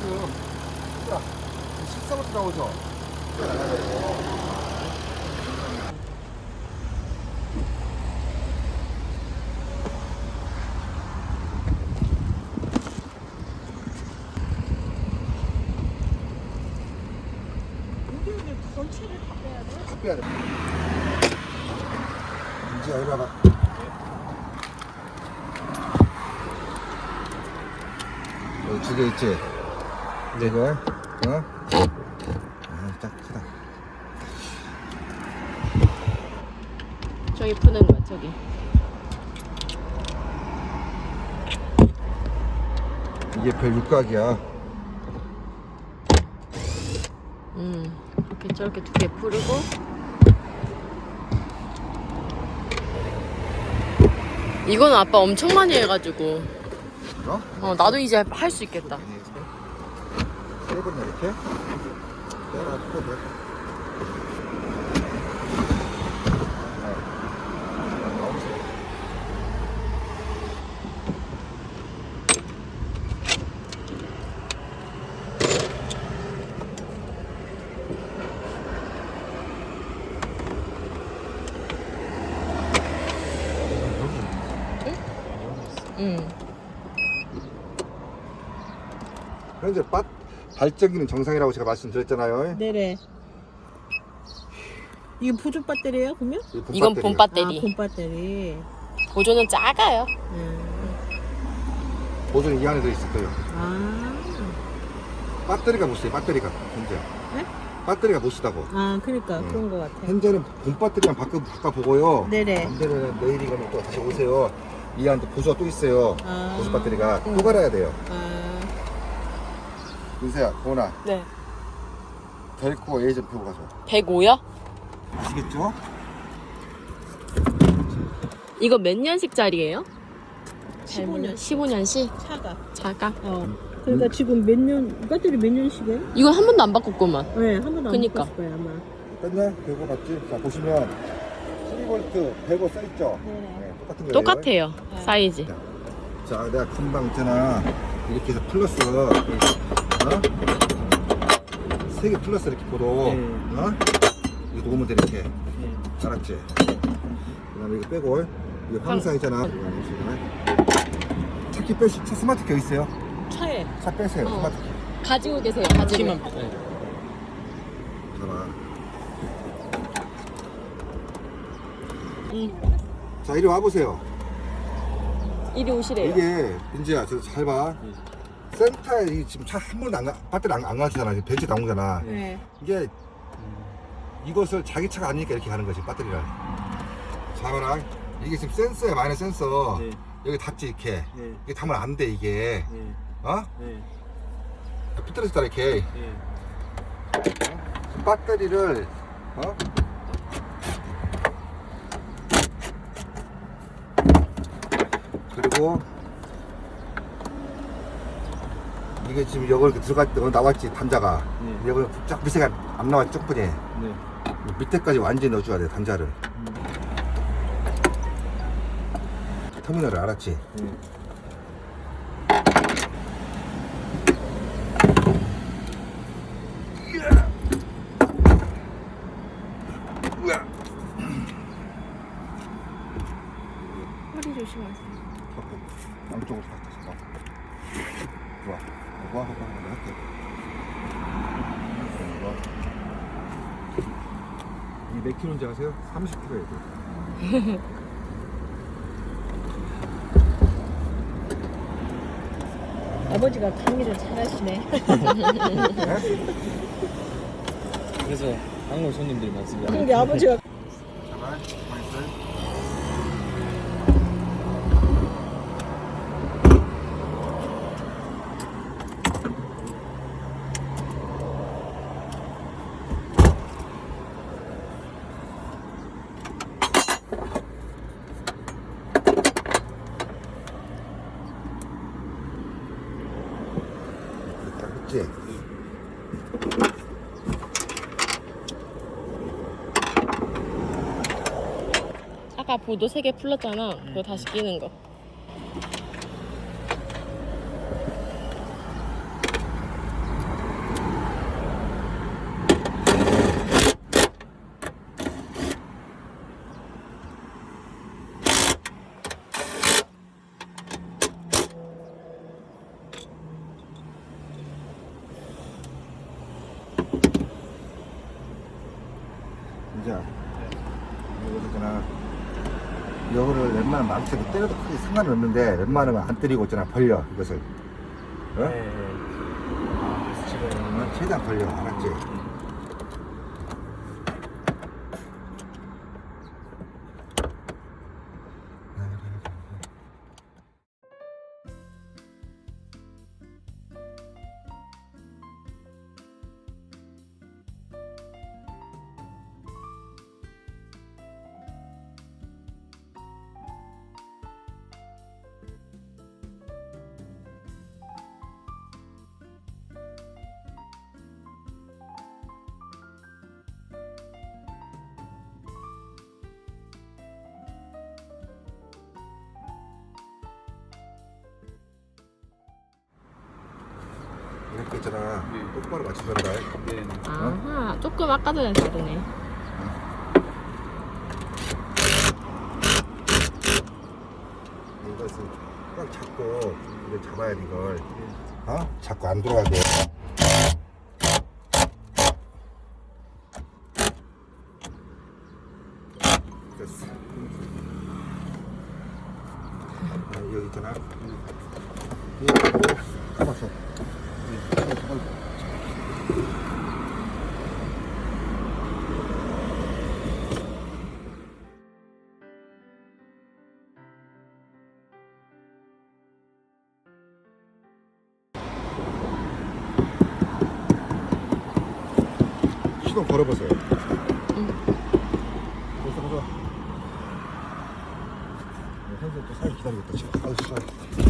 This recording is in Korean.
지금 야 14부터 나오죠? 여기는 전체를 다 빼야 돼? 다 빼야 돼 이제 이리 와봐 여기 두개 있지? 네 개? 어? 아, 딱 크다 저기 푸는 거 저기. 이게 별 육각이야 음. 이렇게 저렇게 두개 풀고. 이거는 아빠 엄청 많이 해가지고. 그럼? 어 나도 이제 할 수 있겠다. 세번이나 이렇게 돼. 응. 현재 밭 발전기는 정상이라고 제가 말씀드렸잖아요. 네네. 이게 보조 배터리예요, 그러면? 이본 이건 배터리예요. 본 배터리. 아, 본 배터리. 보조는 작아요. 음. 보존이 이 안에 더 있을 거예요. 아. 배터리가 못 써요. 배터리가 현재. 네? 배터리가 못 쓰다고. 아, 그러니까 음. 그런 거 같아. 현재는 본 배터리만 바꿔 바꿔 보고요. 네네. 안 되면 내일이거나 또 다시 오세요. 이 안에 보조가 또 있어요. 아. 보조 배터리가 음. 또 갈아야 돼요. 아. 윤세야, 고은아, 네. 델코 A 좀 펴고 가죠. 105요? 아시겠죠? 이거 몇 년씩 짜리예요? 15년 15년씩? 차가. 작아. 어. 그러니까 지금 몇 년, 배터리 몇 년씩이에요? 이건 한 번도 안 바꿨구만. 네, 한 번도 안 그니까. 바꿨을 거예요, 아마. 뺐냐? 델코 맞지? 자, 보시면 12V 105 써있죠? 네네. 네, 똑같은 거예요. 똑같아요. 네. 사이즈. 자, 내가 금방 있잖아. 이렇게 해서 플러스, 어? 세 개 플러스 이렇게 보도, 어? 이거 놓으면 돼, 이렇게. 알았지? 그 다음에 이거 빼고, 이거 황상 있잖아. 이거 보시면. 차키 빼시, 차 스마트 켜 있어요? 차에. 차 빼세요, 어. 스마트 키. 가지고 계세요. 가지고. 봐봐. 응. 자, 이리 와보세요. 이리 오시래요. 이게, 민지야, 저잘 봐. 센터에 이 지금 차 한 번도 안 가, 배터리 안, 안 가지잖아. 이제 벤치 나온 거잖아. 네. 이게 이것을 자기 차가 아니니까 이렇게 하는 거지 배터리를 자 봐라 이게 지금 센서야 마이너 센서 네. 여기 닿지 이렇게 네. 이게 닿으면 안 돼 이게 네. 어? 네. 삐뚤어졌다 이렇게 네. 배터리를 어? 그리고 이게 지금 여기 이렇게 들어갈 때 나왔지 단자가 네. 여기 쫙 미세가 안 나왔지 쪽분이 네. 밑에까지 완전히 넣어줘야 돼 단자를 터미널을 알았지? 네. 허리 조심하세요. 양쪽으로 다 잡아 좋아 이거 하고 한번 할게 이거 이몇 킬로인지 아세요? 30킬로예요 아버지가 강의를 잘하시네. 그래서 한국 손님들이 많습니다. 근데 아버지가 아까 보도 3개 풀렸잖아. 그거 다시 음. 끼는 거. 이제 이거를 그냥 웬만하면 망치로 때려도 크게 상관은 없는데 웬만하면 안 때리고 있잖아. 벌려 이것을. 어? 네. 아, 지금 어? 최대한 벌려 알았지? 이렇게 있잖아. 똑바로 맞춰서 한다. 네. 아하, 조금 아까 전에 다르네. 이것을 꽉 잡고 이걸 잡아야 돼 이걸. 어? 자꾸 안 돌아가게. 됐어. 아, 여기 있잖아. 이거 잡았어. 시동 걸어보세요. 벌써 벌써. 현수 또 사진 기다리고 있다 지금. 아유 씨.